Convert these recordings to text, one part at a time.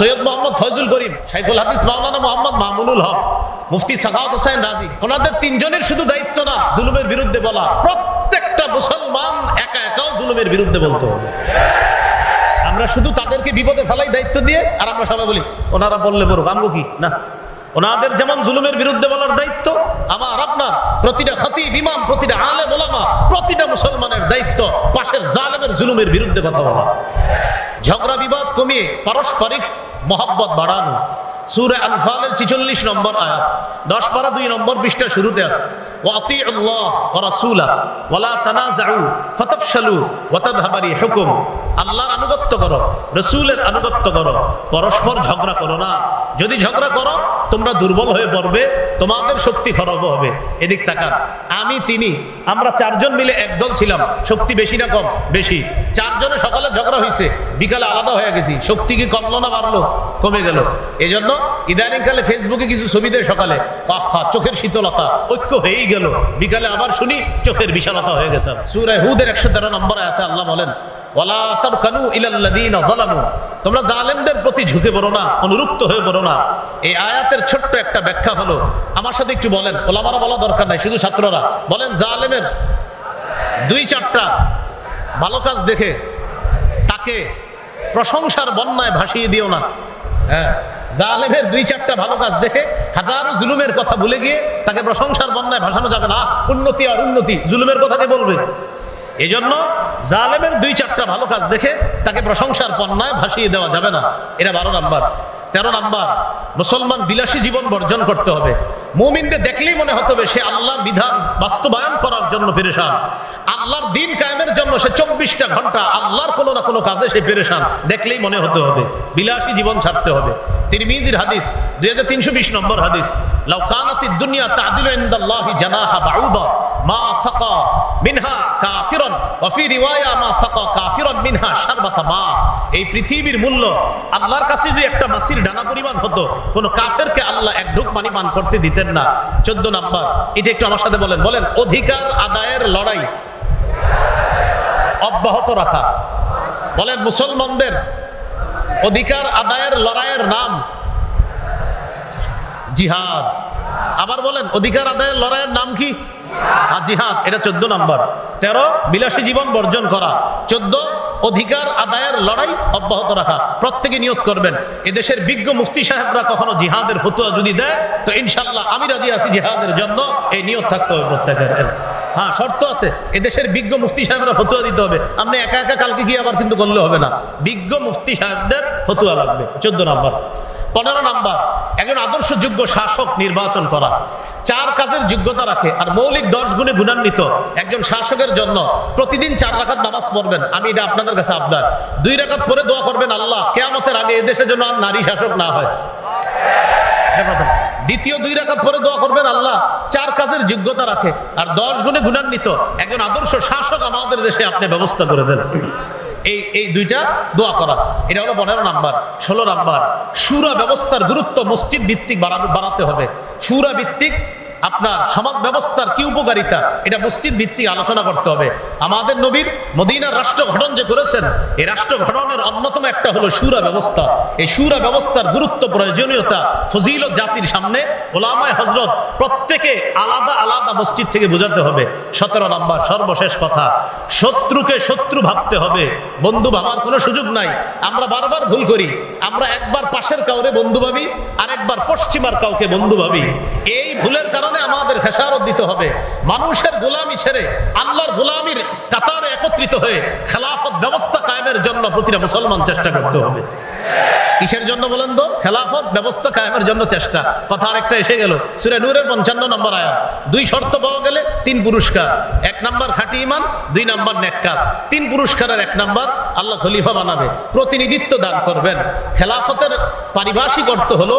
সৈয়দ মোহাম্মদ ফয়জুল করিম, শাইখুল হাদিস মাওলানা মোহাম্মদ মামুনুল হক, মুফতি সাখাওয়াত হোসেন রাজি, ওনাদের তিনজনের শুধু দায়িত্ব না, জুলুমের বিরুদ্ধে বলা। প্রত্যেকটা মুসলমান একা একাও জুলুমের বিরুদ্ধে বলতে হবে। আমরা শুধু তাদেরকে বিপদে ফেলাই দায়িত্ব দিয়ে, আর আমরা সবাই বলি, ওনারা বললে বড় আমগো কি? না। ওনাদের যেমন জুলুমের বিরুদ্ধে বলার দায়িত্ব, আমার আপনার প্রতিটা খতি বিমান প্রতিটা আলে বোলামা প্রতিটা মুসলমানের দায়িত্ব পাশের জালেমের জুলুমের বিরুদ্ধে কথা বলা। ঝগড়া বিবাদ কমিয়ে পারস্পরিক মহাব্বত বাড়ানো। সুরে আনফালের ছিচল্লিশ নম্বর আয়াত। দশ পারা দুই নম্বর পৃষ্ঠা শুরুতে আছে। আল্লাহর আনুগত্য করো, রসুলের আনুগত্য করো, পরস্পর ঝগড়া করো না। যদি ঝগড়া করো, তোমরা দুর্বল হয়ে পড়বে, তোমাদের শক্তি খরব হবে। এদিক তাকান। আমি, তিনি, আমরা চারজন মিলে একদল ছিলাম। শক্তি বেশি না কম? বেশি। চারজনে সকালে ঝগড়া হয়েছে বিকালে আলাদা হয়ে গেছি। শক্তি কি কমলো না বাড়লো? কমে গেল। এজন্য ইদানিংকালে ফেসবুকে কিছু ছবি দেয় সকালে। আহা, চোখের শীতলতা। ঐক্য হয়েই গেল। বিকালে আবার শুনি, চোখের বিশালতা হয়ে গেছে। সুরে হুদের একশো তেরো নম্বর আয়াতে আল্লাহ বলেন আয়াতের ছোট্ট একটা ব্যাখ্যা হলো, আমার সাথে একটু বলেন দরকার নাই, শুধু ছাত্ররা। বলেন, জালেমের দুই চারটা ভালো কাজ দেখে, তাকে প্রশংসার বন্যায় ভাসিয়ে দিও না। হ্যাঁ। জালেমের দুই চারটা ভালো কাজ দেখে হাজারো জুলুমের কথা ভুলে গিয়ে তাকে প্রশংসার বন্যায় ভাসানো যাবে না। উন্নতি আর উন্নতি জুলুমের কথাকে বলবে। এই জন্য জালেমের দুই চারটা ভালো কাজ দেখে তাকে প্রশংসার পণ্যায় ভাসিয়ে দেওয়া যাবে না। এটা বারো নাম্বার। তেরো নাম্বার, মুসলমান বিলাসী জীবন বর্জন করতে হবে। মুমিনদের দেখলেই মনে হতে হবে সে আল্লাহর বিধান বাস্তবায়ন করার জন্য পেরেশান। আল্লাহর দিন কায়েমের জন্য সে চব্বিশটা ঘণ্টা আল্লাহর কোনো না কোনো কাজে সে পেরেশান। দেখলেই মনে হতে হবে, বিলাসী জীবন ছাড়তে হবে। তিরমিজির হাদিস, দুই হাজার তিনশো বিশ নম্বর হাদিস লাউকানাতি দুনিয়া তাদিল ইনদাল্লাহি জানাহা বাউদা, মা সাকা মিনহা কাফিরন ওয়াফি রিওয়ায়া মা সাকা কাফিরন মিনহা শারবাতা মা। এই পৃথিবীর মূল্য আল্লাহর কাছে যদি একটা মাসির ডানা পরিমাণ হতো। কোন কাফেরকে আল্লাহ এক ঢুক পানি পান করতে দিতেন না। চোদ্দ নাম্বার এটা একটু আমার সাথে বলেন বলেন, অধিকার আদায়ের লড়াই অব্যাহত রাখা। বলেন, মুসলমানদের অধিকার আদায়ের লড়াইয়ের নাম জিহাদ। আবার বলেন, অধিকার আদায়ের লড়াইয়ের নাম কি? জিহাদ। এটা চোদ্দ নাম্বার। তেরো, বিলাসী জীবন বর্জন করা। চোদ্দ অধিকার আদায়ের লড়াই অব্যাহত রাখা। প্রত্যেকে নিয়োগ করবেন। এদেশের বিজ্ঞ মুফতি সাহেবরা কখনো জিহাদের ফতুয়া যদি দেয়, তো ইনশাল্লাহ আমি রাজি আছি জিহাদের জন্য। এই নিয়োগ থাকতে হবে প্রত্যেকের। হ্যাঁ শর্ত আছে। এদেশের বিজ্ঞ মুফতি সাহেবরা ফতুয়া দিতে হবে। আপনি একা একা কালকে গিয়ে আবার কিন্তু করলে হবে না। বিজ্ঞ মুফতি সাহেবদের ফতুয়া লাগবে। চোদ্দ নাম্বার। পনেরো নাম্বার, একজন আদর্শযোগ্য শাসক নির্বাচন করা। চার কাজের যোগ্যতা রাখে আর মৌলিক দশ গুণে গুণান্বিত। একজন শাসকের জন্য প্রতিদিন চার রাখাত নামাজ পড়বেন। আমি এটা আপনাদের কাছে আবদার। দুই রাখাত পরে দোয়া করবেন আল্লাহ, কেয়ামতের আগে এদেশে যেন আর নারী শাসক না হয়। দ্বিতীয়, দুই রাখাত পরে দোয়া করবেন আল্লাহ, চার কাজের যোগ্যতা রাখে আর দশ গুণে গুণান্বিত। একজন আদর্শ শাসক আমাদের দেশে আপনি ব্যবস্থা করে দেন। এই এই দুইটা দোয়া করা। এটা হলো পনেরো নাম্বার, ষোলো নাম্বার। সুরা ব্যবস্থার গুরুত্ব মসজিদ ভিত্তিক বাড়াতে হবে। সুরা ভিত্তিক আপনার সমাজ ব্যবস্থার কি উপকারিতা? এটা মসজিদ ভিত্তিক আলোচনা করতে হবে। আমাদের নবীর মদিনার রাষ্ট্র গঠন যে করেছেন, এই রাষ্ট্র গঠনের অন্যতম একটা হলো সুরা ব্যবস্থা। এই সুরা ব্যবস্থার গুরুত্ব, প্রয়োজনীয়তা ফজিল জাতির সামনে ওলামায় হজরত প্রত্যেকে আলাদা আলাদা মসজিদ থেকে বোঝাতে হবে। সতেরো নম্বর, সর্বশেষ কথা, শত্রুকে শত্রু ভাবতে হবে। বন্ধু ভাবার কোনো সুযোগ নাই। আমরা বারবার ভুল করি। আমরা একবার পাশের কাউরে বন্ধু ভাবি আর একবার পশ্চিমার কাউকে বন্ধু ভাবি। এই ভুলের কারণে আমাদের খেসারত দিতে হবে। মানুষের গোলামি ছেড়ে আল্লাহর গোলামির কাতারে একত্রিত হয়ে খেলাফত ব্যবস্থা কায়েমের জন্য প্রতিটা মুসলমান চেষ্টা করতে হবে। কিসের জন্য বলেন তো? খেলাফত ব্যবস্থা কায়েমের জন্য চেষ্টা। কথা আরেকটা এসে গেল। সুরে নূরের পঞ্চান্ন নম্বর আয়াত। দুই শর্ত পাওয়া গেলে তিন পুরস্কার। এক নাম্বার খাঁটি ইমান দুই নাম্বার নেক কাজ। তিন পুরস্কারের এক নাম্বার আল্লাহ খলিফা বানাবে, প্রতিনিধিত্ব দান করবেন। খেলাফতের পারিভাষিক অর্থ হলো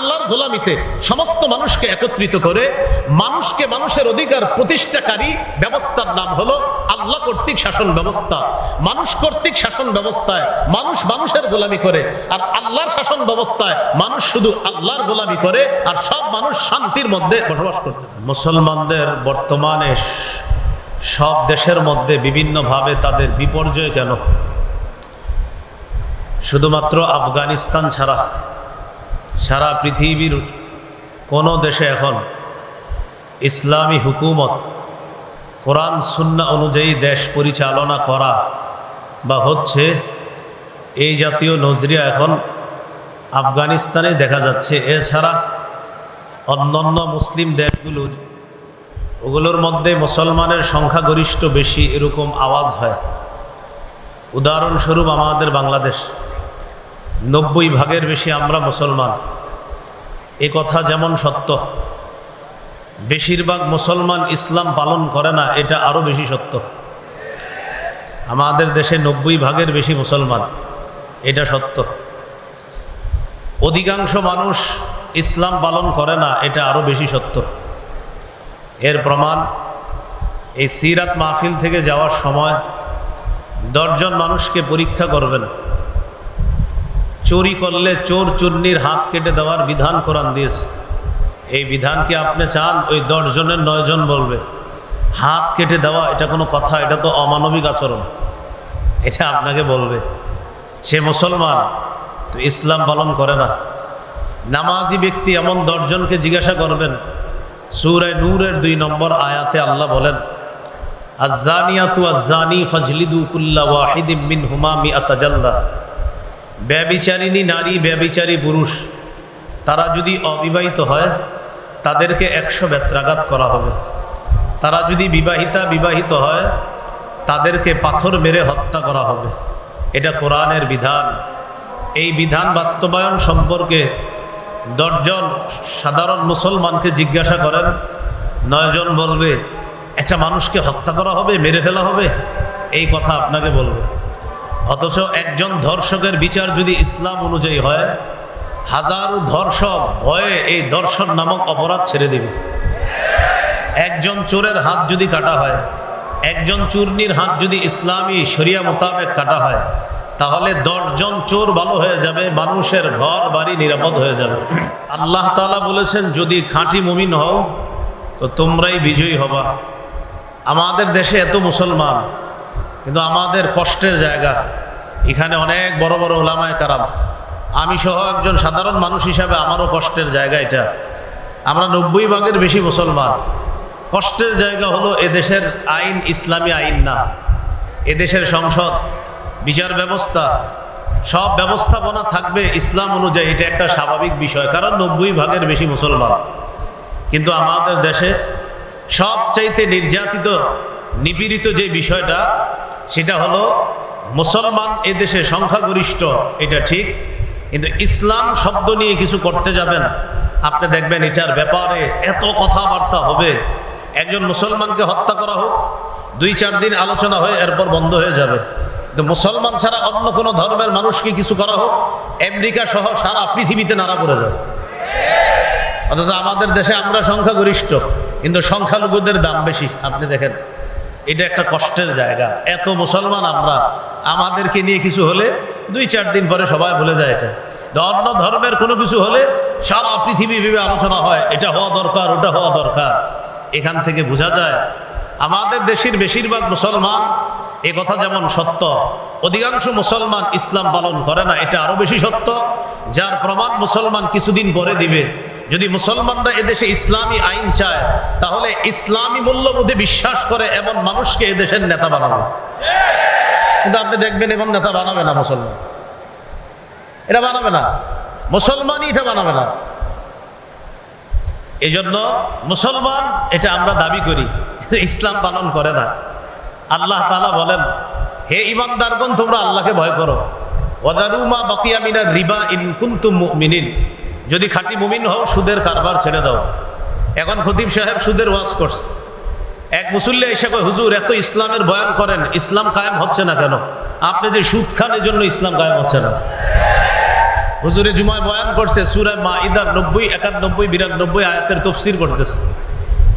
আল্লাহর গোলামিতে সমস্ত মানুষকে একত্রিত করে মানুষকে মানুষের অধিকার প্রতিষ্ঠাকারী ব্যবস্থার নাম হলো আল্লাহ কর্তৃক শাসন ব্যবস্থা। মানুষ কর্তৃক শাসন ব্যবস্থায় মানুষ মানুষের গোলামি করে আর আল্লাহর শাসন ব্যবস্থায় মানুষ শুধু আল্লাহর গোলামি করে আর সব মানুষ শান্তির মধ্যে বসবাস করতে মুসলমানদের বর্তমানে সব দেশের মধ্যে বিভিন্নভাবে তাদের বিপর্যয় কেন? শুধুমাত্র আফগানিস্তান ছাড়া সারা পৃথিবীর কোনো দেশে এখন ইসলামী হুকুমত, কোরআন, সুন্না অনুযায়ী দেশ পরিচালনা করা বা হচ্ছে এই জাতীয় নজরিয়া এখন আফগানিস্তানে দেখা যাচ্ছে। এছাড়া অন্যান্য মুসলিম দেশগুলো, ওগুলোর মধ্যে মুসলমানের সংখ্যাগরিষ্ঠ বেশি, এরকম আওয়াজ হয়। উদাহরণস্বরূপ আমাদের বাংলাদেশ। নব্বই ভাগের বেশি আমরা মুসলমান। এ কথা যেমন সত্য, বেশিরভাগ মুসলমান ইসলাম পালন করে না, এটা আরও বেশি সত্য। আমাদের দেশে নব্বই ভাগের বেশি মুসলমান, এটা সত্য। অধিকাংশ মানুষ ইসলাম পালন করে না, এটা আরও বেশি সত্য। এর প্রমাণ, এই সিরাত মাহফিল থেকে যাওয়ার সময় দশজন মানুষকে পরীক্ষা করবেন। চুরি করলে চোর চুন্নির হাত কেটে দেওয়ার বিধান কোরআন দিয়েছে। এই বিধান কি আপনি চান? ওই দশজনের নয়জন বলবে, হাত কেটে দেওয়া এটা কোনো কথা, এটা তো অমানবিক আচরণ। এটা আপনাকে বলবে, সে মুসলমান, তো ইসলাম পালন করে না। নামাজি ব্যক্তি এমন দশজনকে জিজ্ঞাসা করবেন সুরায় নূরের দুই নম্বর আয়াতে আল্লাহ বলেন আজানিয়াতু আজানি ফজলিদু কুল্লা ওয়াহিদিম মিন মি আতাজাল্লা ব্যবিচারিণী নারী, ব্যবিচারী পুরুষ, তারা যদি অবিবাহিত হয়, তাদেরকে একশো বেত্রাঘাত করা হবে। তারা যদি বিবাহিতা, বিবাহিত হয়, তাদেরকে পাথর মেরে হত্যা করা হবে। এটা কোরআনের বিধান। এই বিধান বাস্তবায়ন সম্পর্কে দশজন সাধারণ মুসলমানকে জিজ্ঞাসা করেন, নয়জন বলবে, একটা মানুষকে হত্যা করা হবে, মেরে ফেলা হবে? এই কথা আপনাকে বলবে। অথচ একজন ধর্ষকের বিচার যদি ইসলাম অনুযায়ী হয়, হাজারো ধর্ষক ভয়ে এই দর্শন নামক অপরাধ ছেড়ে দেবে। একজন চোরের হাত যদি কাটা হয়, একজন চূর্ণির হাত যদি ইসলামী শরিয়া মোতাবেক কাটা হয়, তাহলে দশজন চোর ভালো হয়ে যাবে, মানুষের ঘর বাড়ি নিরাপদ হয়ে যাবে। আল্লাহ তালা বলেছেন, যদি খাঁটি মুমিন হও, তো তোমরাই বিজয়ী হবা। আমাদের দেশে এত মুসলমান কিন্তু আমাদের কষ্টের জায়গা। এখানে অনেক বড় বড় ওলামায় কারাম। আমি সহ একজন সাধারণ মানুষ হিসাবে আমারও কষ্টের জায়গা এটা। আমরা নব্বই ভাগের বেশি মুসলমান। কষ্টের জায়গা হলো এদেশের আইন, ইসলামী আইন না। এদেশের সংসদ, বিচার ব্যবস্থা, সব ব্যবস্থাপনা থাকবে ইসলাম অনুযায়ী। এটা একটা স্বাভাবিক বিষয়, কারণ নব্বই ভাগের বেশি মুসলমান। কিন্তু আমাদের দেশে সবচাইতে নির্যাতিত, নিপীড়িত যে বিষয়টা সেটা হলো মুসলমান এদেশে সংখ্যাগরিষ্ঠ, এটা ঠিক, কিন্তু ইসলাম শব্দ নিয়ে কিছু করতে যাবেন আপনি দেখবেন এটার ব্যাপারে এত কথাবার্তা হবে। একজন মুসলমানকে হত্যা করা হোক, দুই চার দিন আলোচনা হয়ে, এরপর বন্ধ হয়ে যাবে। কিন্তু মুসলমান ছাড়া অন্য কোনো ধর্মের মানুষকে কিছু করা হোক, আমেরিকা সহ সারা পৃথিবীতে নাড়া পড়ে যাবে। অথচ আমাদের দেশে আমরা সংখ্যাগরিষ্ঠ, কিন্তু সংখ্যালঘুদের দাম বেশি, আপনি দেখেন। এটা একটা কষ্টের জায়গা। এত মুসলমান আমরা, আমাদেরকে নিয়ে কিছু হলে দুই চার দিন পরে সবাই ভুলে যায় এটা। অন্য ধর্মের কোনো কিছু হলে সারা পৃথিবী ভেবে আলোচনা হয়, এটা হওয়া দরকার, ওটা হওয়া দরকার। এখান থেকে বোঝা যায়, আমাদের দেশের বেশিরভাগ মুসলমান এ কথা যেমন সত্য, অধিকাংশ মুসলমান ইসলাম পালন করে না, এটা আরও বেশি সত্য, যার প্রমাণ মুসলমান কিছুদিন পরে দিবে। যদি মুসলমানরা এদেশে ইসলামী আইন চায়, তাহলে ইসলামী মূল্যবোধে বিশ্বাস করে এমন মানুষকে এদেশের নেতা বানাবে। কিন্তু আপনি দেখবেন এমন নেতা বানাবে না মুসলমান। এটা বানাবে না। মুসলমানই এটা বানাবে না। এই জন্য মুসলমান, এটা আমরা দাবি করি ইসলাম পালন করে না। আল্লাহ তালা বলেন, হে ইমানদারগণ তোমরা আল্লাহকে ভয় করো। ওদারুমা বাকিয়া মিনা রিবা ইন কুন্তুম যদি খাঁটি মুমিন হও, সুদের কারবার ছেড়ে দাও। এখন খতিব সাহেব সুদের ওয়াজ করছে। এক মুসল্লি এসে কয়, হুজুর, এত ইসলামের বয়ান করেন, ইসলাম কায়েম হচ্ছে না কেন? আপনি যে সুদ খান এই জন্য ইসলাম কায়েম হচ্ছে না। হুজুরে জুমায় বয়ান করছে সুরায় মা ইদার নব্বই, একানব্বই, বিরানব্বই আয়াতের তফসির করতেছে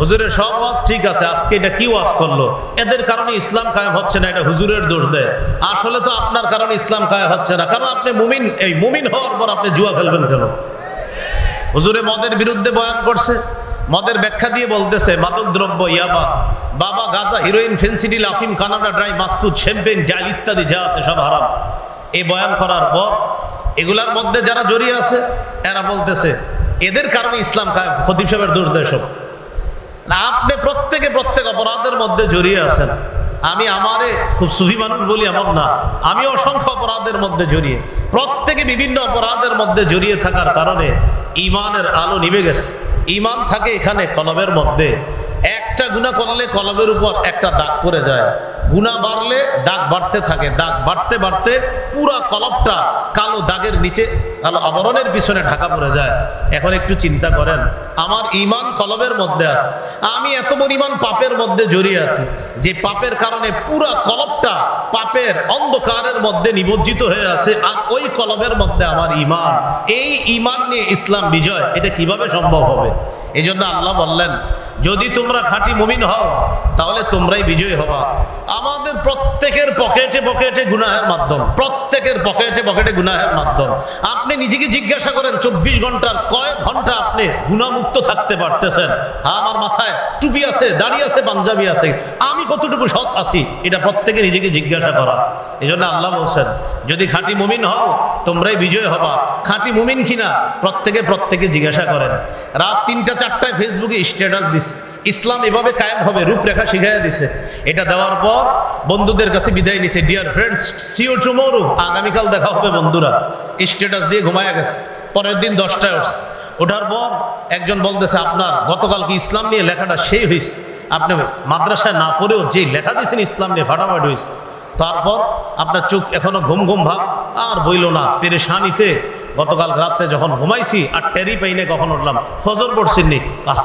হুজুরের সব ওয়াজ ঠিক আছে, আজকে এটা কি ওয়াজ করল? এদের কারণে ইসলাম কায়েম হচ্ছে না, এটা হুজুরের দোষ দেয়। আসলে তো আপনার কারণে ইসলাম কায়েম হচ্ছে না, কারণ আপনি মুমিন, এই মুমিন হওয়ার পর আপনি জুয়া খেলবেন কেন? হুজুরে মদের বিরুদ্ধে বয়ান করছে, মদের ব্যাখ্যা দিয়ে বলতেছে, মাদক দ্রব্য, ইয়াবা, বাবা গাজা, হিরোইন ফেন্সিডিল আফিম কানাডা ড্রাই, মাস্তুদ, শ্যাম্পেন ডাল ইত্যাদি যা আছে সব হারাম। এই বয়ান করার পর এগুলার মধ্যে যারা জড়িয়ে আছে, এরা বলতেছে, এদের কারণে ইসলাম কায়েম খতিব সাহেবের দোষ দেয় সব। না, আপনি প্রত্যেকে প্রত্যেক অপরাধের মধ্যে জড়িয়ে আছেন। আমি আমারে খুব সুফি মানুষ বলি, এমন না। আমি অসংখ্য অপরাধের মধ্যে জড়িয়ে, প্রত্যেকে বিভিন্ন অপরাধের মধ্যে জড়িয়ে থাকার কারণে ইমানের আলো নিভে গেছে। ইমান থাকে এখানে কলমের মধ্যে। একটা গুণা করলে কলমের উপর একটা দাগ পড়ে যায়। গুণা বাড়লে দাগ বাড়তে থাকে, দাগ বাড়তে বাড়তে পুরা কলবটা কালো দাগের নিচে, কালো আবরণের পিছনে ঢাকা পড়ে যায়। এখন একটু চিন্তা করেন, আমার ইমান কলবের মধ্যে আছে, আমি এত পরিমাণ পাপের মধ্যে জড়িয়ে আছি, যে পাপের কারণে পুরা কলবটা পাপের অন্ধকারের মধ্যে নিমজ্জিত হয়ে আছে, আর ওই কলবের মধ্যে আমার ইমান। এই ইমান নিয়ে ইসলাম বিজয়, এটা কীভাবে সম্ভব হবে? এই জন্য আল্লাহ বললেন যদি তোমরা খাঁটি মুমিন হও, তাহলে তোমরাই বিজয়ী হবা। আমাদের প্রত্যেকের পকেটে পকেটে গুনাহের মাধ্যম, প্রত্যেকের পকেটে পকেটে গুনাহের মাধ্যম। আপনি নিজেকে জিজ্ঞাসা করেন, চব্বিশ ঘণ্টার কয়েক ঘণ্টা আপনি গুণামুক্ত থাকতে পারতেছেন? আমার মাথায় টুপি আছে, দাড়ি আছে, পাঞ্জাবি আছে। আমি কতটুকু সৎ আছি? এটা প্রত্যেকে নিজেকে জিজ্ঞাসা করা। এই জন্য আল্লাহ বলছেন, যদি খাঁটি মুমিন হও, তোমরাই বিজয় হবা। খাঁটি মুমিন কিনা? প্রত্যেকে প্রত্যেকে জিজ্ঞাসা করেন। রাত তিনটা, চারটায় ফেসবুকে স্ট্যাটাস দিছে। ইসলাম এভাবে কায়েম হবে, রূপরেখা শিখাইয়া দিছে। এটা দেওয়ার পর বন্ধুদের কাছে বিদায় নিছে ডিয়ার ফ্রেন্ডস সিও টুমোরো আগামীকাল দেখা হবে বন্ধুরা। স্ট্যাটাস দিয়ে ঘুমায়া গেছে। পরের দিন দশটায় উঠছে। ওঠার পর একজন বলতেছে, আপনার গতকাল কি ইসলাম নিয়ে লেখাটা সেই হয়েছে আপনি মাদ্রাসায় না পড়েও যে লেখা দিয়েছেন ইসলাম নিয়ে ফাটাফাটি হয়েছে তারপর আপনার চোখ এখনও ঘুম ঘুম ভাব, আর বইল না। পেরেশানিতে গতকাল রাত্রে যখন ঘুমাইছি আর টেরি পাইনে কখন উঠলাম, ফজর পড়ছেন নি।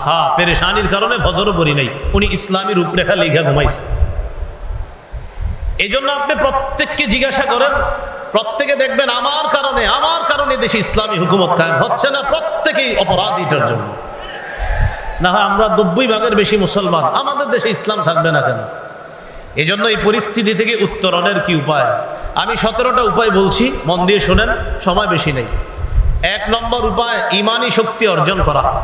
হা পেরেশানির কারণে ফজরও পড়ি নাই। উনি ইসলামী রূপরেখা লেখা ঘুমাইছে। এই জন্য আপনি প্রত্যেককে জিজ্ঞাসা করেন, প্রত্যেকে দেখবেন আমার কারণে আমার কারণে দেশে ইসলামী হুকুমত কায়েম হচ্ছে না প্রত্যেকেই অপরাধ এটার জন্য। না হয় আমরা নব্বই ভাগের বেশি মুসলমান, আমাদের দেশে ইসলাম থাকবে না কেন? এই জন্য এই পরিস্থিতি থেকে উত্তরণের কি উপায়? আমি সতেরোটা উপায় বলছি, মন দিয়ে শোনেন, সময় বেশি নেই। এক নম্বর উপায়, ইমানি শক্তি অর্জন করা।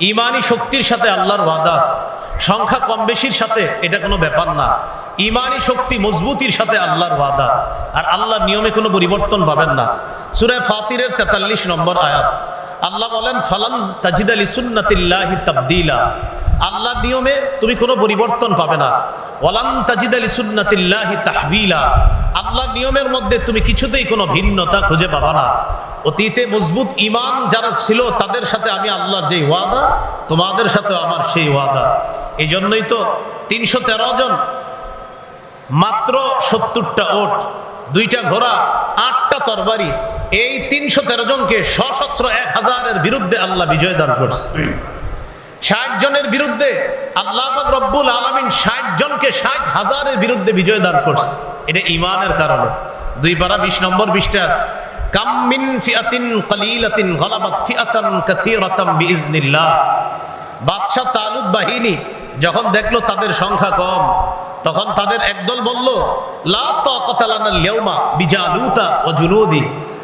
ইমানি শক্তির সাথে আল্লাহর ওয়াদাস সংখ্যা কম বেশির সাথে এটা কোনো ব্যাপার না। ইমানি শক্তি মজবুতির সাথে আল্লাহর ওয়াদা। আর আল্লাহর নিয়মে কোনো পরিবর্তন পাবেন না। সুরায় ফাতিরের তেতাল্লিশ নম্বর আয়াত। আল্লাহ বলেন, ফালান তাজিদ আলী সুন্নাতিল্লাহি তাবদিলা। আল্লাহর নিয়মে তুমি কোনো পরিবর্তন পাবে না। ওয়ালান তাজিদ আলী সুন্নাতিল্লাহি তাহবিলা। আল্লাহর নিয়মের মধ্যে তুমি কিছুতেই কোনো ভিন্নতা খুঁজে পাবা না। অতীতে মজবুত ইমান যারা ছিল, তাদের সাথে আমি আল্লাহর ওয়াদা, তোমাদের সাথে আমার সেই ওয়াদা। এই জন্যই তো তিনশো তেরো জন মাত্র সত্তরটা ওট, দুইটা ঘোড়া, আটটা তরবারি, এই তিনশো তেরো জনকে সশস্ত্র এক হাজারের বিরুদ্ধে আল্লাহ বিজয় দান করছে। ষাট জনের বিরুদ্ধে আল্লাহ রব্বুল আলমিন ষাট জনকে ষাট হাজারের বিরুদ্ধে বিজয় দান করছে। এটা ইমানের কারণে। দুই পারা বিশ নম্বর বিশটা আছে। যখন দেখল তাদের সংখ্যা কম, তখন তাদের একদল বলল, লা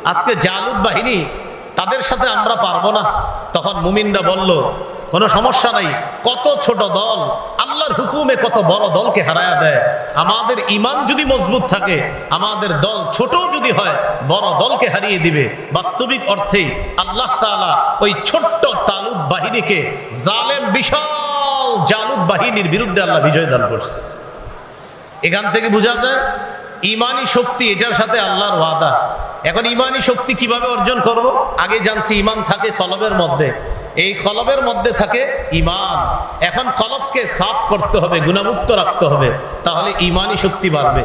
আজকে জালুদ বাহিনী তাদের সাথে আমরা পারব না। তখন মুমিনরা বলল, কোনো সমস্যা নাই, কত ছোট দল, আল্লাহর হুকুমে কত বড় দলকে হারায়া দেয়। আমাদের ইমান যদি মজবুত থাকে, আমাদের দল ছোট যদি হয়, বড় দলকে হারিয়ে দিবে। বাস্তবিক অর্থেই আল্লাহ তাআলা ওই ছোট্ট তালুদ বাহিনীকে জালেম, বিশাল জালুদ বাহিনীর বিরুদ্ধে আল্লাহ বিজয় দান করছে। এখান থেকে বোঝা যায়, ইমানি শক্তি এটার সাথে আল্লাহর ওয়াদা। এখন ইমানি শক্তি কীভাবে অর্জন করব? আগে জানছি ইমান থাকে কলবের মধ্যে। এই কলবের মধ্যে থাকে ইমান। এখন কলবকে সাফ করতে হবে, গুণামুক্ত রাখতে হবে। তাহলে ইমানি শক্তি বাড়বে।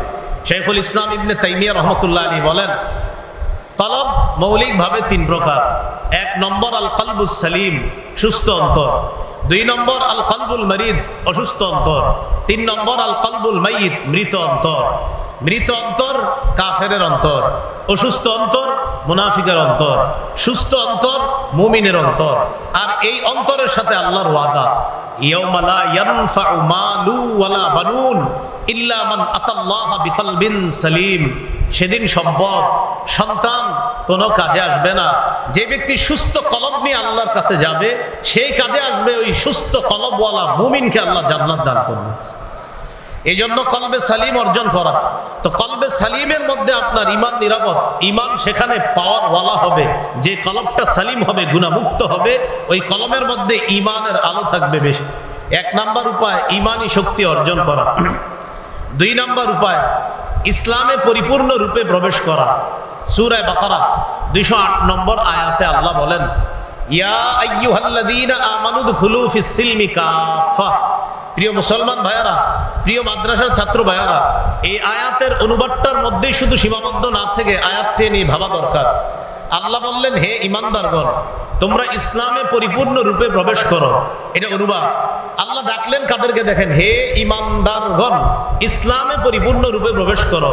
শেখুল ইসলাম ইবনে তাইমিয়া রহমতুল্লাহ আলী বলেন, কলব মৌলিকভাবে তিন প্রকার। এক নম্বর আল কলবুস সালিম, সুস্থ অন্তর। দুই নম্বর আল কলবুল মরিদ, অসুস্থ অন্তর। তিন নম্বর আল কলবুল মৃত অন্তর। মৃত অন্তর, কাফেরের অন্তর। অসুস্থ অন্তর, মুনাফিকের অন্তর। সুস্থ অন্তর, মুমিনের অন্তর। আর এই অন্তরের সাথে আল্লাহর ওয়াদা। সেদিন সম্ভব সন্তান কোনো কাজে আসবে না। যে ব্যক্তি সুস্থ কলব নিয়ে আল্লাহর কাছে যাবে, সেই কাজে আসবে ওই সুস্থ কলবওয়ালা মুমিনকে আল্লাহ জান্নাত দান করবে। এই জন্য কলবে সালিম অর্জন করা। তো কলবে সালিমের মধ্যে আপনার ইমান নিরাপদ। ইমান সেখানে পাওয়ার ওয়ালা হবে। যে কলবটা সালিম হবে, গুণামুক্ত হবে, ওই কলমের মধ্যে ইমানের আলো থাকবে বেশি। এক নাম্বার উপায় ইমানি শক্তি অর্জন করা। দুই নাম্বার উপায়, ইসলামে পরিপূর্ণ রূপে প্রবেশ করা। সুরায় বাকারা, দুইশো আট নম্বর আয়াতে আল্লাহ বলেন, ইয়া আইয়ুহাল্লাযীনা ফিস সিলমি কাফা প্রিয় মুসলমান ভাইয়ারা, প্রিয় মাদ্রাসার ছাত্র ভাইয়ারা, এই আয়াতের অনুবাদটার মধ্যেই শুধু সীমাবদ্ধ না থেকে আয়াতটি নিয়ে ভাবা দরকার। আল্লাহ বললেন, হে ইমানদারগণ, তোমরা ইসলামে পরিপূর্ণ রূপে প্রবেশ করো। এটা অনুবাদ। আল্লাহ ডাকলেন কাদেরকে দেখেন, হে ইমানদারগণ, ইসলামে পরিপূর্ণ রূপে প্রবেশ করো।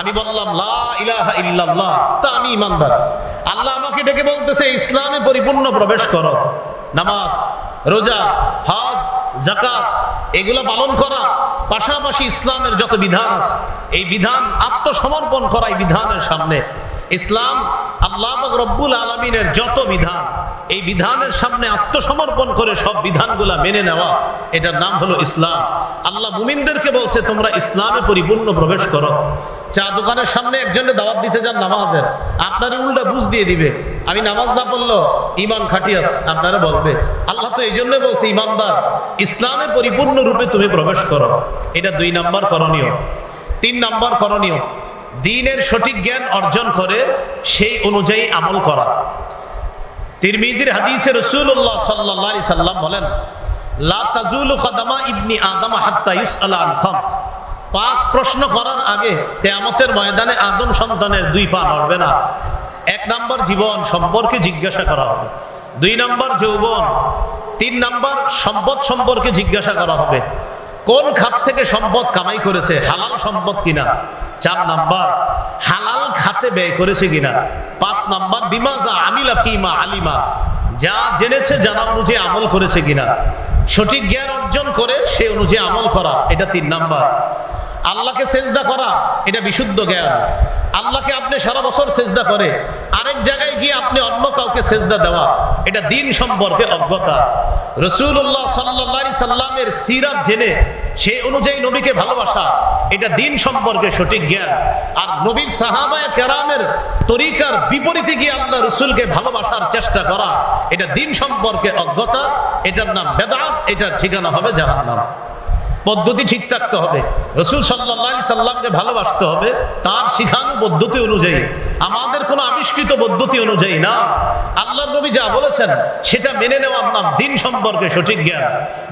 আমি বললাম, লা ইলাহা ইল্লাল্লাহ, তা আমি ইমানদার। আল্লাহ আমাকে ডেকে বলতেছে, ইসলামে পরিপূর্ণ প্রবেশ করো। নামাজ। রোজা, হজ জাকাত এগুলো পালন করা। পাশাপাশি ইসলামের যত বিধান এই বিধান আত্মসমর্পণ করাই বিধানের সামনে। ইসলাম আল্লাহ রব্বুল আলমিনের যত বিধান এই বিধানের সামনে আত্মসমর্পণ করে সব বিধানগুলা মেনে নেওয়া, এটার নাম হলো ইসলাম। আল্লাহ মুমিনদেরকে বলছে, তোমরা ইসলামে পরিপূর্ণ প্রবেশ করো। চা দোকানের সামনে একজনে দাওয়াত দিতে যান নামাজের। আপনার উল্টা বুঝ দিয়ে দিবে। আমি নামাজ না পড়ল ইমান খাটিয়াস আপনারা বলবে। আল্লাহ তো এই জন্য বলছে ইমানদার ইসলামে পরিপূর্ণ রূপে তুমি প্রবেশ করো। এটা দুই নাম্বার করণীয়। তিন নাম্বার করণীয়, দিনের সঠিক জ্ঞান অর্জন করে সেই অনুযায়ী আমল করা। তিরমিজির হাদিসে রসুল্লাহ আলাইহি সাল্লাম বলেন ইবনি আদম পাঁচ প্রশ্ন করার আগে কেয়ামতের ময়দানে আদম সন্তানের দুই পা নড়বে না। এক নাম্বার জীবন সম্পর্কে জিজ্ঞাসা করা হবে। দুই নাম্বার যৌবন। তিন নাম্বার সম্পদ সম্পর্কে জিজ্ঞাসা করা হবে। কোন খাত থেকে সম্পদ কামাই করেছে? হালাল সম্পদ কিনা? চার নাম্বার, হালাল খাতে ব্যয় করেছে কিনা? পাঁচ নাম্বার, বিমা যা আমিলা ফিমা আলিমা, যা জেনেছে, জানা অনুযায়ী আমল করেছে কিনা? সঠিক জ্ঞান অর্জন করে সে অনুযায়ী আমল করা, এটা তিন নাম্বার। আল্লাহকে সেজদা করা, এটা বিশুদ্ধ জ্ঞান। আল্লাহকে আপনি সারা বছর সেজদা করে, আরেক জায়গায় গিয়ে আপনি অন্য কাউকে সেজদা দেওয়া, এটা দিন সম্পর্কে অজ্ঞতা। রসুল্লাহ সাল্লি সাল্লামের সিরাত জেনে, সে অনুযায়ী নবীকে ভালোবাসা, এটা দিন সম্পর্কে সঠিক জ্ঞান। আর নবীর সাহাবায় কেরামের তরিকার বিপরীতে গিয়ে আল্লাহ রসুলকে ভালোবাসার চেষ্টা করা, এটা দিন সম্পর্কে অজ্ঞতা, এটার নাম বেদাত, এটার ঠিকানা হবে জাহার নাম পদ্ধতি ঠিক থাকতে হবে। রসুল সাল্লাহ সাল্লামকে ভালোবাসতে হবে তার শিখানো পদ্ধতি অনুযায়ী। আমাদের কোনো আবিষ্কৃত পদ্ধতি অনুযায়ী না। আল্লাহ নবী যা বলেছেন, সেটা মেনে নেওয়ার নাম দিন সম্পর্কে সঠিক জ্ঞান।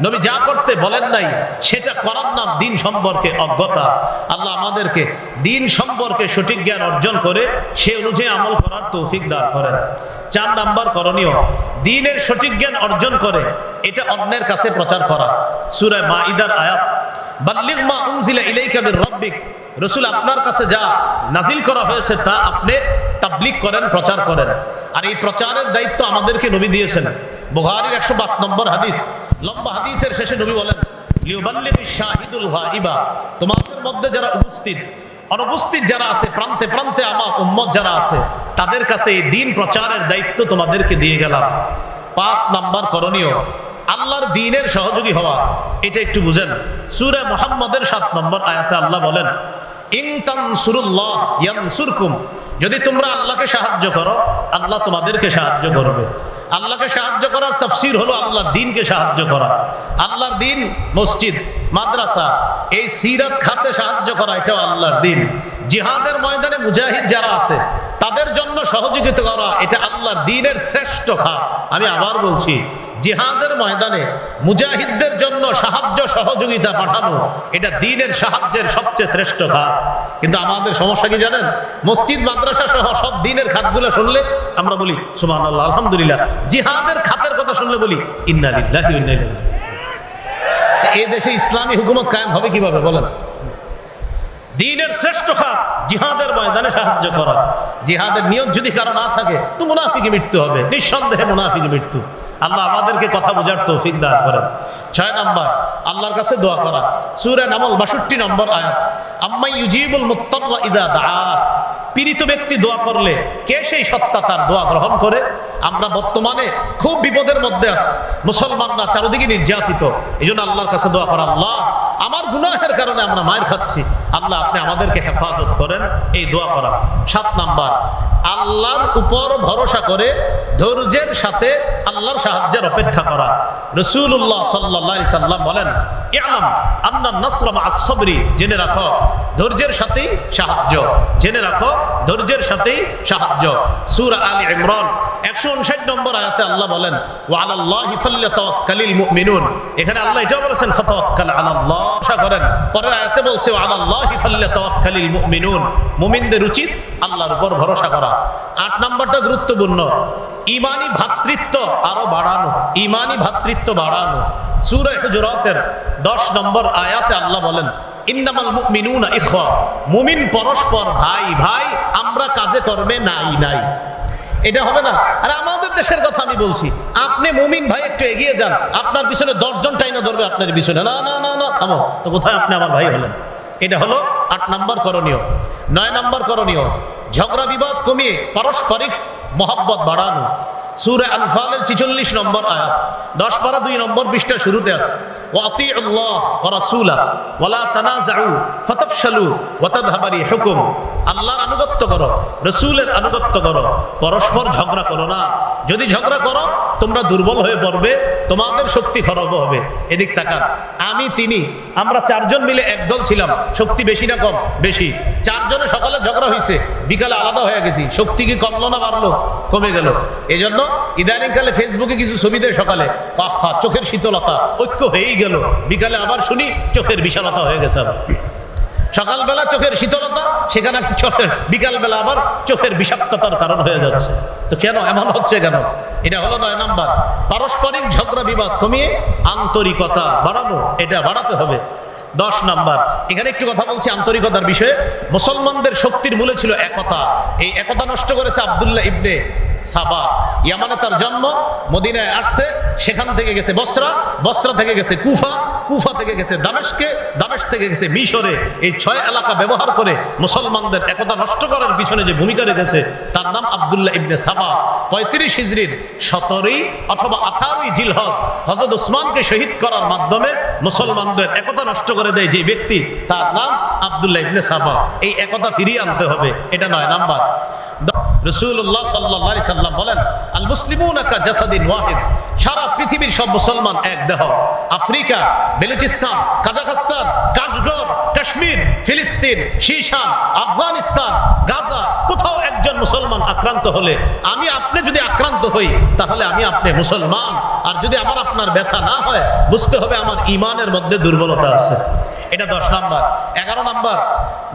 নবী যা করতে বলেন নাই, সেটা করার নাম দিন সম্পর্কে অজ্ঞতা। আল্লাহ আমাদেরকে দিন সম্পর্কে সঠিক জ্ঞান অর্জন করে সে অনুযায়ী আমল করার তৌফিক দান করেন। চার নাম্বার করণীয়, দিনের সঠিক জ্ঞান অর্জন করে, এটা অন্যের কাছে প্রচার করা। সুরায় মা ইদার আয়াত, বাল্লিগ মা উনজিলা ইলাইকা মির রাব্বিক। রসুল আপনার কাছে যা নাজিল করা হয়েছে তা আপনি তাবলিগ করেন, প্রচার করেন। আর এই প্রচারের দায়িত্ব আমাদেরকে নবী দিয়েছেন। বুখারীর একশো পাঁচ নম্বর হাদিস। লম্বা হাদিসের শেষে নবী বলেন তোমাদের মধ্যে যারা উপস্থিত, অনুপস্থিত যারা আছে, প্রান্তে প্রান্তে আমার উম্মত যারা আছে, তাদের কাছে এই দিন প্রচারের দায়িত্ব তোমাদেরকে দিয়ে গেলাম। পাঁচ নাম্বার করণীয়, আল্লাহর দিনের সহযোগী হওয়া। এটা একটু বুঝেন। সুরে মোহাম্মদের সাত নম্বর আয়াতে আল্লাহ বলেন যদি তোমরা আল্লাহকে সাহায্য করো, আল্লাহ তোমাদেরকে সাহায্য করবে। আল্লাহকে সাহায্য করার তফসির হলো আল্লাহর দিনকে সাহায্য করা। আল্লাহর দিন মসজিদ, মাদ্রাসা, এই সিরাত খাতে সাহায্য করা, এটাও আল্লাহর দিন। জিহাদের ময়দানে মুজাহিদ যারা আছে, তাদের জন্য সহযোগিতা করা, এটা আল্লাহর দিনের শ্রেষ্ঠ খাত। আমি আবার বলছি জিহাদের ময়দানে মুজাহিদদের জন্য সাহায্য সহযোগিতা পাঠানো, এটা দিনের সাহায্যের সবচেয়ে শ্রেষ্ঠ খাত। কিন্তু আমাদের সমস্যা কি জানেন? মসজিদ, মাদ্রাসা সহ সব দিনের খাতগুলো শুনলে আমরা বলি আল্লাহ আলহামদুলিল্লাহ। জিহাদের খাতের কথা শুনলে বলি ইন্নালিল্লাহ এই দেশে ইসলামী হুকুমত কায়েম হবে কীভাবে বলেন? দিনের শ্রেষ্ঠ খাত, জিহাদের ময়দানে সাহায্য করা। জিহাদের নিয়ত যদি কারও না থাকে, তো মুনাফিকে মৃত্যু হবে, নিঃসন্দেহে মুনাফিকে মৃত্যু। আল্লাহ আমাদেরকে কথা বোঝার তৌফিক দান করেন। ছয় নম্বর, আল্লাহর কাছে দোয়া করা। সুরে নামল বাষট্টি নম্বর আয়াত। আম্মাই ইউজিবুল মুত্তাররা ইদা দা পীড়িত ব্যক্তি দোয়া করলে কে সেই সত্তা তার দোয়া গ্রহণ করে? আমরা বর্তমানে খুব বিপদের মধ্যে আছি। মুসলমানরা চারদিকে নির্যাতিত। এই জন্য আল্লাহর কাছে দোয়া করা, আল্লাহ, আমার গুনাহের কারণে আমরা মায়ের খাচ্ছি। আল্লাহ, আপনি আমাদেরকে হেফাজত করেন। এই দোয়া করা। সাত নাম্বার, আল্লাহর উপর ভরসা করে ধৈর্যের সাথে আল্লাহর সাহায্যের অপেক্ষা করা। রসুল্লাহ সাল্লাহ সাল্লাম বলেন, ইয়ালাম আন্না নাসরাম আসবরি জেনে রাখো, ধৈর্যের সাথেই সাহায্য। জেনে রাখো ধৈর্যের সাথেই সাহায্য। সূরা আলী ইমরান 159 নম্বর আয়াতে আল্লাহ বলেন মুমিনুন। এখানে আল্লাহ এটাও বলেছেন আশা করেন, পরের আয়াতে বলছে মুমিনুন। মুমিনদের উচিত আল্লাহর উপর ভরসা করা। আট নম্বরটা গুরুত্বপূর্ণ, ইমানি ভ্রাতৃত্ব আরও বাড়ানো, ইমানি ভ্রাতৃত্ব বাড়ানো। সূরা হুজুরাতের 10 নম্বর আয়াতে আল্লাহ বলেন ইখওয়া। মুমিন পরস্পর ভাই ভাই, আমরা কাজে নাই নাই। এটা হবে না। আর আমাদের দেশের কথা আমি বলছি, আপনি মুমিন ভাই একটু এগিয়ে যান। আপনার পিছনে দশজন টাইনা ধরবে আপনার পিছনে। না না না না, থামো। তো কোথায় আপনি আমার ভাই হলেন? এটা হলো আট নাম্বার করণীয়। নয় নাম্বার করণীয়, ঝগড়া বিবাদ কমিয়ে পারস্পরিক মহাব্বত বাড়ানো। সুরে আনফালের ছিচল্লিশ নম্বর আয়াত। দশ পারা দুই নম্বর পৃষ্ঠা শুরুতে আছে। وأطيعوا الله ورسوله ولا تنازعوا فتفشلوا وتذهب ريحكم আল্লাহর আনুগত্য করো রসুলের আনুগত্য করো পরস্পর ঝগড়া করো না যদি ঝগড়া করো তোমরা দুর্বল হয়ে পড়বে তোমাদের শক্তি খরব হবে এদিক তাকান আমি তিনি আমরা চারজন মিলে একদল ছিলাম শক্তি বেশি না কম বেশি চারজনে সকালে ঝগড়া হয়েছে বিকালে আলাদা হয়ে গেছি শক্তি কি কমলো না বাড়লো কমে গেল এই জন্য ইদানিংকালে ফেসবুকে কিছু ছবি দেয় সকালে আহা চোখের শীতলতা ঐক্য হয়েই গেল। বিকালে আবার শুনি চোখের বিশালতা হয়ে গেছে আবার। সকালবেলা চোখের শীতলতা, সেখানে চোখের বিকালবেলা আবার চোখের বিষাক্ততার কারণ হয়ে যাচ্ছে। তো কেন? এমন হচ্ছে কেন? এটা হলো নয় নাম্বার। পারস্পরিক ঝগড়া বিবাদ কমিয়ে আন্তরিকতা বাড়ানো, এটা বাড়াতে হবে। দশ নাম্বার। এখানে একটু কথা বলছি আন্তরিকতার বিষয়ে। মুসলমানদের শক্তির মূলে ছিল একতা। এই একতা নষ্ট করেছে আবদুল্লাহ ইবনে সাবা। ইয়ামানে তার জন্ম মদিনায় আসছে, সেখান থেকে গেছে বসরা বসরা থেকে গেছে কুফা কুফা থেকে গেছে দামেশকে, দামেশ থেকে গেছে মিশরে। এই ছয় এলাকা ব্যবহার করে মুসলমানদের একতা নষ্ট করার পিছনে যে ভূমিকা রেখেছে, তার নাম আবদুল্লাহ ইবনে সাবা। পঁয়ত্রিশ হিজড়ির সতেরোই অথবা আঠারোই জিলহজ হজরত উসমানকে শহীদ করার মাধ্যমে মুসলমানদের একতা নষ্ট করে দেয় যে ব্যক্তি, তার নাম আবদুল্লাহ ইবনে সাবা। এই একতা ফিরিয়ে আনতে হবে, এটা নয় নাম্বার। রসুল্লাহ সাল্লাহ সাল্লাম বলেন আল মুসলিমুন জাসাদিন ওয়াহিদ। সারা পৃথিবীর সব মুসলমান এক দেহ। Africa, Balochistan, Kazakhstan Kashgar Kashmir, ফিলিস্তিন, শীশান, আফগানিস্তান, গাজা, কোথাও একজন মুসলমান আক্রান্ত হলে আমি আপনি যদি আক্রান্ত হই, তাহলে আমি আপনি মুসলমান। আর যদি আমার আপনার ব্যথা না হয়, বুঝতে হবে আমার ইমানের মধ্যে দুর্বলতা আছে। এটা দশ নাম্বার। এগারো নাম্বার,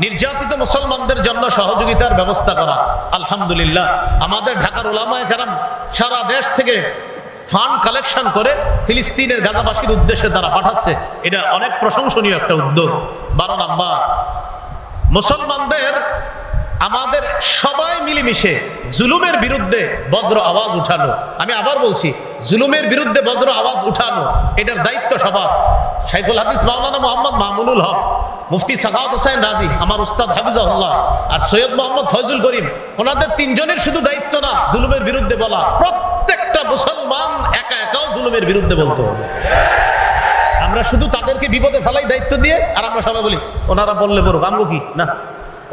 নির্যাতিত মুসলমানদের জন্য সহযোগিতার ব্যবস্থা করা। আলহামদুলিল্লাহ, আমাদের ঢাকার ওলামায় কারাম সারা দেশ থেকে ফান্ড কালেকশন করে ফিলিস্তিনের গাজাবাসীর উদ্দেশ্যে তারা পাঠাচ্ছে। এটা অনেক প্রশংসনীয় একটা উদ্যোগ। বারো নাম্বার, মুসলমানদের আমাদের সবাই মিলেমিশে জুলুমের বিরুদ্ধে বজ্র আওয়াজ উঠানো। আমি আবার বলছি, জুলুমের বিরুদ্ধে বজ্র আওয়াজ উঠানো, এটার দায়িত্ব সবার। শাইখুল হাদিস মাওলানা মোহাম্মদ মামুনুল হক, মুফতি সাকাত হোসেন রাজি, আমার উস্তাদ হাফিজাহুল্লাহ আর সৈয়দ মোহাম্মদ ফয়জুল করিম, ওনাদের তিনজনের শুধু দায়িত্ব না, জুলুমের বিরুদ্ধে বলা। প্রত্যেকটা মুসলমান একা একাও জুলুমের বিরুদ্ধে বলতে হবে। আমরা শুধু তাদেরকে বিপদে ফেলাই দায়িত্ব দিয়ে, আর আমরা সবাই বলি, ওনারা বললে বড় আমগো কি? না।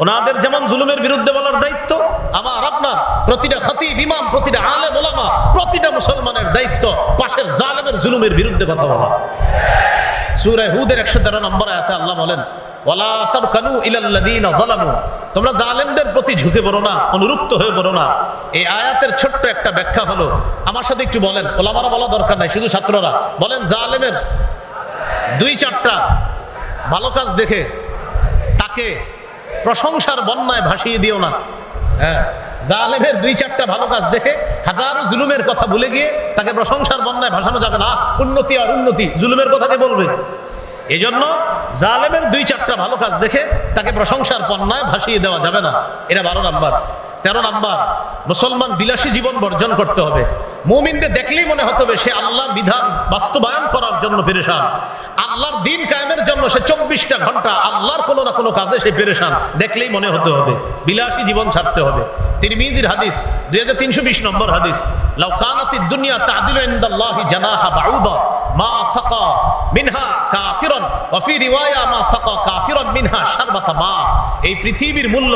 ওনাদের যেমন জুলুমের বিরুদ্ধে বলার দায়িত্ব, আমার আপনার প্রতিটা খতি বিমান প্রতিটা আলে বলামা প্রতিটা মুসলমানের দায়িত্ব পাশের জালেমের জুলুমের বিরুদ্ধে কথা বলা। সুরায় হুদের একশো তেরো নম্বর আয়াতে আল্লাহ বলেন, ওয়ালা তারকানু ইলাল্লাযীনা যালামু। তোমরা জালেমদের প্রতি ঝুঁকে পড়ো না, অনুরুক্ত হয়ে পড়ো না। এই আয়াতের ছোট্ট একটা ব্যাখ্যা হলো, আমার সাথে একটু বলেন, ওলামারা বলা দরকার নাই, শুধু ছাত্ররা। বলেন, জালেমের দুই চারটা ভালো কাজ দেখে তাকে প্রশংসার বন্যায় ভাসিয়ে দিও না। হ্যাঁ জালেমের দুই চারটা ভালো কাজ দেখে হাজারো জুলুমের কথা ভুলে গিয়ে তাকে প্রশংসার বন্যায় ভাসানো যাবে না। উন্নতি আর উন্নতি, জুলুমের কথাকে বলবে? এই জন্য জালেমের দুই চারটা ভালো কাজ দেখে তাকে প্রশংসার পণ্যায় ভাসিয়ে দেওয়া যাবে না। এটা বারো নাম্বার। তেরো নাম্বার, মুসলমান বিলাসী জীবন বর্জন করতে হবে। মুমিনকে দেখলেই মনে হতে হবে সে আল্লাহর বিধান বাস্তবায়ন করার জন্য পেরেশান। আল্লাহর দিন কায়েমের জন্য সে চব্বিশটা ঘণ্টা আল্লাহর কোনো না কোনো কাজে সে পেরেশান। দেখলেই মনে হতে হবে, বিলাসী জীবন ছাড়তে হবে। তিনি মিজির হাদিস, দুই হাজার তিনশো বিশ নম্বর হাদিস লাউকানাতি দুনিয়া তাদিল ইনদাল্লাহি জানাহা বাউদা, মা সাকা মিনহা কাফিরন, ওয়া রিওয়ায়া মা সাকা কাফিরন মিনহা শারবাতা মা। এই পৃথিবীর মূল্য,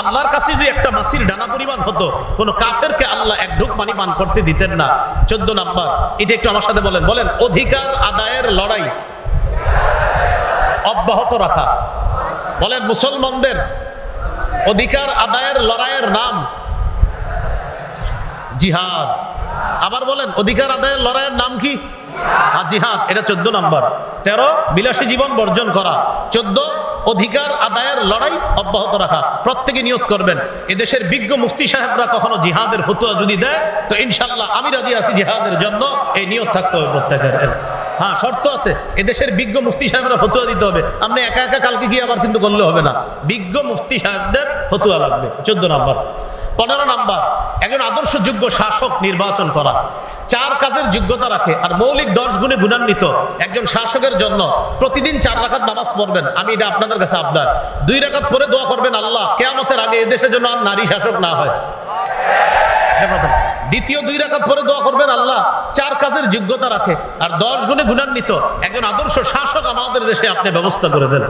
আল্লাহর কাছে যদি একটা মাসির ডানা পরিমাণ হতো, কোন কাফেরকে আল্লাহ এক ঢুক পানি পান করতে দিতেন না। চোদ্দ নাম্বার এটা একটু আমার সাথে বলেন বলেন, অধিকার আদায়ের লড়াই অব্যাহত রাখা। বলেন, মুসলমানদের অধিকার আদায়ের লড়াইয়ের নাম জিহাদ। আবার বলেন, অধিকার আদায়ের লড়াইয়ের নাম কি? আর জিহাদ, এটা চোদ্দ নাম্বার। তেরো, বিলাসী জীবন বর্জন করা। চোদ্দ, অধিকার আদায়ের লড়াই অব্যাহত রাখা। প্রত্যেকে নিয়োগ করবেন। এদেশের বিজ্ঞ মুফতি সাহেবরা কখনো জিহাদের ফতুয়া যদি দেয়, তো ইনশাল্লাহ আমি রাজি আছি জিহাদের জন্য। এই নিয়োগ থাকতে হবে প্রত্যেকের। হ্যাঁ শর্ত আছে। এদেশের বিজ্ঞ মুফতি সাহেবরা ফতুয়া দিতে হবে। আপনি একা একা কালকে গিয়ে আবার কিন্তু করলে হবে না। বিজ্ঞ মুফতি সাহেবদের ফতুয়া লাগবে। চোদ্দ নাম্বার। পনেরো নাম্বার, একজন আদর্শযোগ্য শাসক নির্বাচন করা। চার কাজের যোগ্যতা রাখে আর মৌলিক দশ গুণে গুণান্বিত একজন শাসকের জন্য প্রতিদিন চার রাখাত নামাজ পড়বেন। আমি এটা আপনাদের কাছে আবদার। দুই রাখাত পরে দোয়া করবেন আল্লাহ, কেয়ামতের আগে এদেশের জন্য আর নারী শাসক না হয়। দ্বিতীয়, দুই রাখাত পরে দোয়া করবেন আল্লাহ, চার কাজের যোগ্যতা রাখে আর দশ গুণে গুণান্বিত একজন আদর্শ শাসক আমাদের দেশে আপনি ব্যবস্থা করে দেন।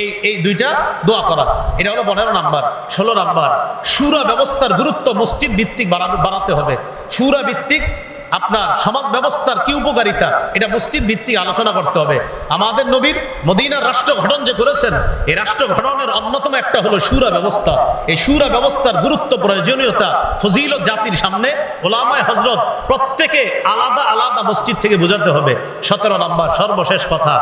এই এই দুইটা দোয়া করা। এটা হলো পনেরো নাম্বার, ষোলো নাম্বার। সুরা ব্যবস্থার গুরুত্ব মসজিদ ভিত্তিক বাড়াতে হবে। সুরা ভিত্তিক আপনার সমাজ ব্যবস্থার কি উপকারিতা? এটা মসজিদ ভিত্তিক আলোচনা করতে হবে। আমাদের নবীর মদিনার রাষ্ট্র গঠন যে করেছেন এই রাষ্ট্র গঠনের অন্যতম একটা হলো সুরা ব্যবস্থা। এই সুরা ব্যবস্থার গুরুত্ব, প্রয়োজনীয়তা, ফজিলত জাতির সামনে ওলামায় হজরত প্রত্যেকে আলাদা আলাদা মসজিদ থেকে বোঝাতে হবে। সতেরো নম্বর সর্বশেষ কথা,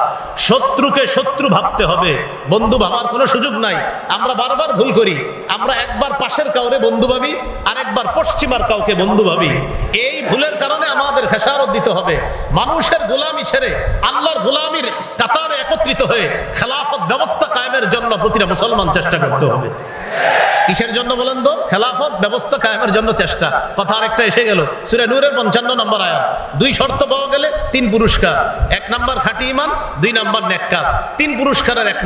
শত্রুকে শত্রু ভাবতে হবে। বন্ধু ভাবার কোনো সুযোগ নাই। আমরা বারবার ভুল করি। আমরা একবার পাশের কাউরে বন্ধু ভাবি আর একবার পশ্চিমার কাউকে বন্ধু ভাবি। এই ভুলের কারণে আমাদের খেসারত দিতে হবে। মানুষের গোলামি ছেড়ে, আল্লাহর গোলামির কাতারে একত্রিত হয়ে খেলাফত ব্যবস্থা কায়েমের জন্য প্রতিটা মুসলমান চেষ্টা করতে হবে। কিসের জন্য বলেন তো? খেলাফত ব্যবস্থা কায়েমের জন্য চেষ্টা। কথা আরেকটা এসে গেল। সুরে নূরের পঞ্চান্ন নম্বর দুই শর্ত পাওয়া গেলে তিন পুরস্কার। এক ইমান দুই তিন পুরস্কারের এক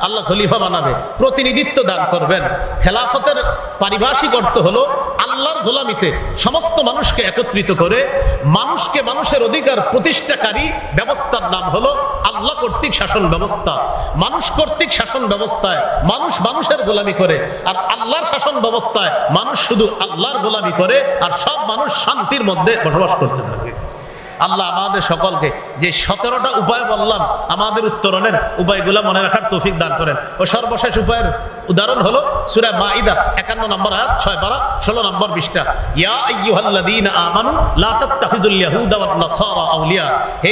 আল্লাহ খলিফা বানাবে, প্রতিনিধিত্ব দান করবেন। খেলাফতের পারিভাষিক অর্থ হলো আল্লাহর গোলামিতে সমস্ত মানুষকে একত্রিত করে মানুষকে মানুষের অধিকার প্রতিষ্ঠাকারী ব্যবস্থার নাম হলো আল্লাহ কর্তৃক শাসন ব্যবস্থা। মানুষ কর্তৃক শাসন ব্যবস্থায় মানুষ মানুষের গোলামি করে, আর আল্লাহর শাসন ব্যবস্থায় মানুষ শুধু আল্লাহর গোলামি করে, আর সব মানুষ শান্তির মধ্যে বসবাস করতে থাকে। আল্লাহ আমাদের সকলকে যে সতেরোটা উপায় বললাম, আমাদের উত্তরণের উপায়গুলো মনে রাখার তৌফিক দান করেন। ও সর্বশেষ উপায়ের উদাহরণ হলো সুরা মাইদা একান্ন নম্বর আয়াত, ছয় পারা ষোলো নম্বর বিশটা ইয়া আমানু লা ইয়াহুদা নাসারা হে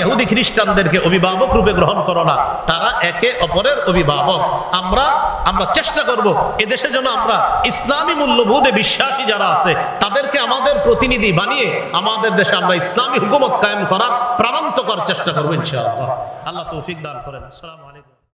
ইহুদি খ্রিস্টানদেরকে অভিভাবক রূপে গ্রহণ করো না, তারা একে অপরের অভিভাবক। আমরা আমরা চেষ্টা করব এদেশে যেন আমরা ইসলামী মূল্যবোধে বিশ্বাসী যারা আছে, তাদেরকে আমাদের প্রতিনিধি বানিয়ে আমাদের দেশে আমরা ইসলামী হুকুমত কায়েম করার প্রাণান্তকর চেষ্টা করব ইনশাআল্লাহ। আল্লাহ তৌফিক দান করেন। আসসালামু আলাইকুম।